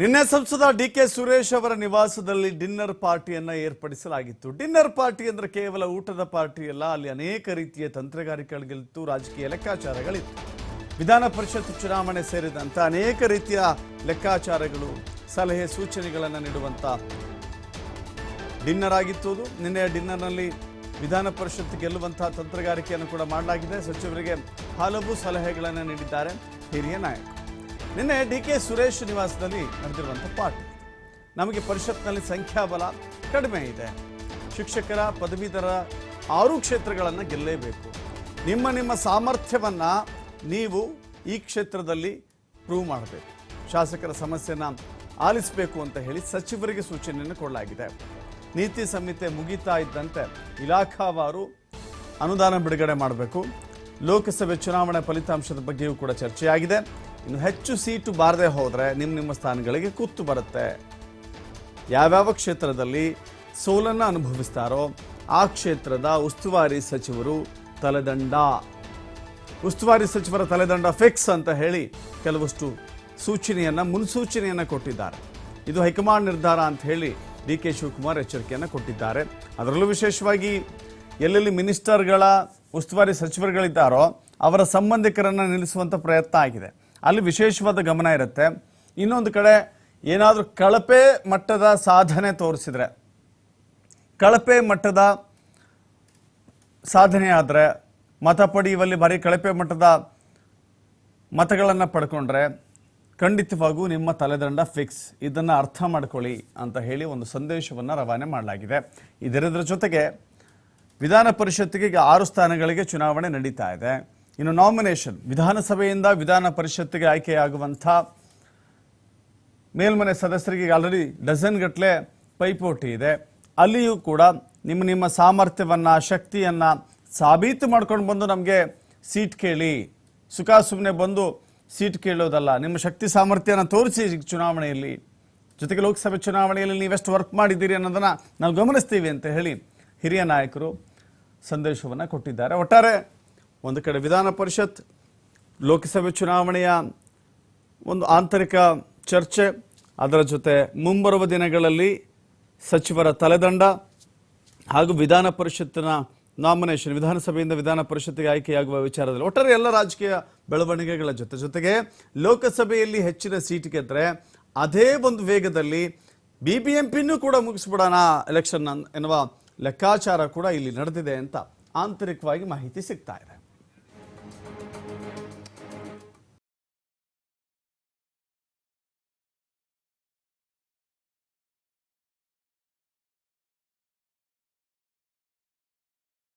ನಿನ್ನೆ ಸಂಸದ D K Suresh ಅವರ ನಿವಾಸದಲ್ಲಿ ಡಿನ್ನರ್ ಪಾರ್ಟಿಯನ್ನು ಏರ್ಪಡಿಸಲಾಗಿತ್ತು. ಡಿನ್ನರ್ ಪಾರ್ಟಿ ಅಂದ್ರೆ ಕೇವಲ ಊಟದ ಪಾರ್ಟಿ ಅಲ್ಲ, ಅಲ್ಲಿ ಅನೇಕ ರೀತಿಯ ತಂತ್ರಗಾರಿಕೆಗಳಿತ್ತು ರಾಜಕೀಯ ಲೆಕ್ಕಾಚಾರಗಳಿತ್ತು. ವಿಧಾನ ಪರಿಷತ್ ಚುನಾವಣೆ ಸೇರಿದಂತೆ ಅನೇಕ ರೀತಿಯ ಲೆಕ್ಕಾಚಾರಗಳು, ಸಲಹೆ ಸೂಚನೆಗಳನ್ನು ನೀಡುವಂತ ಡಿನ್ನರ್ ಆಗಿತ್ತು ಅದು. ನಿನ್ನೆ ಡಿನ್ನರ್ನಲ್ಲಿ ವಿಧಾನ ಪರಿಷತ್ ಗೆಲ್ಲುವಂತಹ ತಂತ್ರಗಾರಿಕೆಯನ್ನು ಕೂಡ ಮಾಡಲಾಗಿದೆ. ಸಚಿವರಿಗೆ ಹಲವು ಸಲಹೆಗಳನ್ನು ನೀಡಿದ್ದಾರೆ ಹಿರಿಯ ನಾಯಕರು. ನಿನ್ನೆ ಡಿ ಕೆ ಸುರೇಶ್ ನಿವಾಸದಲ್ಲಿ ನಡೆದಿರುವಂಥ ಪಾರ್ಟಿ. ನಮಗೆ ಪರಿಷತ್ನಲ್ಲಿ ಸಂಖ್ಯಾಬಲ ಕಡಿಮೆ ಇದೆ. ಶಿಕ್ಷಕರ, ಪದವೀಧರ ಆರು ಕ್ಷೇತ್ರಗಳನ್ನು ಗೆಲ್ಲಲೇಬೇಕು. ನಿಮ್ಮ ನಿಮ್ಮ ಸಾಮರ್ಥ್ಯವನ್ನು ನೀವು ಈ ಕ್ಷೇತ್ರದಲ್ಲಿ ಪ್ರೂವ್ ಮಾಡಬೇಕು. ಶಾಸಕರ ಸಮಸ್ಯೆನ ಆಲಿಸಬೇಕು ಅಂತ ಹೇಳಿ ಸಚಿವರಿಗೆ ಸೂಚನೆಯನ್ನು ಕೊಡಲಾಗಿದೆ. ನೀತಿ ಸಂಹಿತೆ ಮುಗಿತಾ ಇದ್ದಂತೆ ಇಲಾಖಾವಾರು ಅನುದಾನ ಬಿಡುಗಡೆ ಮಾಡಬೇಕು. ಲೋಕಸಭೆ ಚುನಾವಣೆ ಫಲಿತಾಂಶದ ಬಗ್ಗೆಯೂ ಕೂಡ ಚರ್ಚೆಯಾಗಿದೆ. ಇನ್ನು ಹೆಚ್ಚು ಸೀಟು ಬಾರದೆ ಹೋದರೆ ನಿಮ್ಮ ನಿಮ್ಮ ಸ್ಥಾನಗಳಿಗೆ ಕುತ್ತು ಬರುತ್ತೆ. ಯಾವ್ಯಾವ ಕ್ಷೇತ್ರದಲ್ಲಿ ಸೋಲನ್ನು ಅನುಭವಿಸ್ತಾರೋ ಆ ಕ್ಷೇತ್ರದ ಉಸ್ತುವಾರಿ ಸಚಿವರು ತಲೆದಂಡ. ಉಸ್ತುವಾರಿ ಸಚಿವರ ತಲೆದಂಡ ಫಿಕ್ಸ್ ಅಂತ ಹೇಳಿ ಕೆಲವಷ್ಟು ಸೂಚನೆಯನ್ನು ಮುನ್ಸೂಚನೆಯನ್ನು ಕೊಟ್ಟಿದ್ದಾರೆ. ಇದು ಹೈಕಮಾಂಡ್ ನಿರ್ಧಾರ ಅಂತ ಹೇಳಿ ಡಿ ಕೆ ಶಿವಕುಮಾರ್ ಎಚ್ಚರಿಕೆಯನ್ನು ಕೊಟ್ಟಿದ್ದಾರೆ. ಅದರಲ್ಲೂ ವಿಶೇಷವಾಗಿ ಎಲ್ಲೆಲ್ಲಿ ಮಿನಿಸ್ಟರ್ಗಳ ಉಸ್ತುವಾರಿ ಸಚಿವರುಗಳಿದ್ದಾರೋ ಅವರ ಸಂಬಂಧಿಕರನ್ನು ನಿಲ್ಲಿಸುವಂಥ ಪ್ರಯತ್ನ ಆಗಿದೆ. ಅಲ್ಲಿ ವಿಶೇಷವಾದ ಗಮನ ಇರುತ್ತೆ. ಇನ್ನೊಂದು ಕಡೆ ಏನಾದರೂ ಕಳಪೆ ಮಟ್ಟದ ಸಾಧನೆ ತೋರಿಸಿದ್ರೆ, ಕಳಪೆ ಮಟ್ಟದ ಸಾಧನೆ ಆದರೆ, ಮತ ಪಡೆಯುವಲ್ಲಿ ಭಾರಿ ಕಳಪೆ ಮಟ್ಟದ ಮತಗಳನ್ನು ಪಡ್ಕೊಂಡ್ರೆ ಖಂಡಿತವಾಗೂ ನಿಮ್ಮ ತಲೆದಂಡ ಫಿಕ್ಸ್ ಇದನ್ನು ಅರ್ಥ ಮಾಡ್ಕೊಳ್ಳಿ ಅಂತ ಹೇಳಿ ಒಂದು ಸಂದೇಶವನ್ನು ರವಾನೆ ಮಾಡಲಾಗಿದೆ. ಇದರ ಜೊತೆಗೆ ವಿಧಾನ ಪರಿಷತ್ತಿಗೆ ಈಗ ಆರು ಸ್ಥಾನಗಳಿಗೆ ಚುನಾವಣೆ ನಡೀತಾ ಇದೆ. ಇನ್ನು ನಾಮಿನೇಷನ್ ವಿಧಾನಸಭೆಯಿಂದ ವಿಧಾನ ಪರಿಷತ್ತಿಗೆ ಆಯ್ಕೆಯಾಗುವಂಥ ಮೇಲ್ಮನೆ ಸದಸ್ಯರಿಗೆ ಆಲ್ರೆಡಿ ಡಜನ್ ಗಟ್ಟಲೆ ಪೈಪೋಟಿ ಇದೆ. ಅಲ್ಲಿಯೂ ಕೂಡ ನಿಮ್ಮ ನಿಮ್ಮ ಸಾಮರ್ಥ್ಯವನ್ನು, ಶಕ್ತಿಯನ್ನು ಸಾಬೀತು ಮಾಡ್ಕೊಂಡು ಬಂದು ನಮಗೆ ಸೀಟ್ ಕೇಳಿ. ಸುಖ ಸುಮ್ಮನೆ ಬಂದು ಸೀಟ್ ಕೇಳೋದಲ್ಲ, ನಿಮ್ಮ ಶಕ್ತಿ ಸಾಮರ್ಥ್ಯನ ತೋರಿಸಿ ಚುನಾವಣೆಯಲ್ಲಿ. ಜೊತೆಗೆ ಲೋಕಸಭೆ ಚುನಾವಣೆಯಲ್ಲಿ ನೀವೆಷ್ಟು ವರ್ಕ್ ಮಾಡಿದ್ದೀರಿ ಅನ್ನೋದನ್ನು ನಾವು ಗಮನಿಸ್ತೀವಿ ಅಂತ ಹೇಳಿ ಹಿರಿಯ ನಾಯಕರು ಸಂದೇಶವನ್ನು ಕೊಟ್ಟಿದ್ದಾರೆ. ಒಟ್ಟಾರೆ ಒಂದು ಕಡೆ ವಿಧಾನ ಪರಿಷತ್, ಲೋಕಸಭೆ ಚುನಾವಣೆಯ ಒಂದು ಆಂತರಿಕ ಚರ್ಚೆ, ಅದರ ಜೊತೆ ಮುಂಬರುವ ದಿನಗಳಲ್ಲಿ ಸಚಿವರ ತಲೆದಂಡ ಹಾಗೂ ವಿಧಾನ ಪರಿಷತ್ತಿನ ನಾಮಿನೇಷನ್, ವಿಧಾನಸಭೆಯಿಂದ ವಿಧಾನ ಪರಿಷತ್ತಿಗೆ ಆಯ್ಕೆಯಾಗುವ ವಿಚಾರದಲ್ಲಿ ಒಟ್ಟಾರೆ ಎಲ್ಲ ರಾಜಕೀಯ ಬೆಳವಣಿಗೆಗಳ ಜೊತೆ ಜೊತೆಗೆ ಲೋಕಸಭೆಯಲ್ಲಿ ಹೆಚ್ಚಿನ ಸೀಟ್ ಗೆದ್ರೆ ಅದೇ ಒಂದು ವೇಗದಲ್ಲಿ ಬಿ ಬಿ ಎಂ ಪಿನೂ ಕೂಡ ಮುಗಿಸ್ಬಿಡೋಣ ಎಲೆಕ್ಷನ್ ಎನ್ನುವ ಲೆಕ್ಕಾಚಾರ ಕೂಡ ಇಲ್ಲಿ ನಡೆದಿದೆ ಅಂತ ಆಂತರಿಕವಾಗಿ ಮಾಹಿತಿ ಸಿಗ್ತಾ ಇದೆ.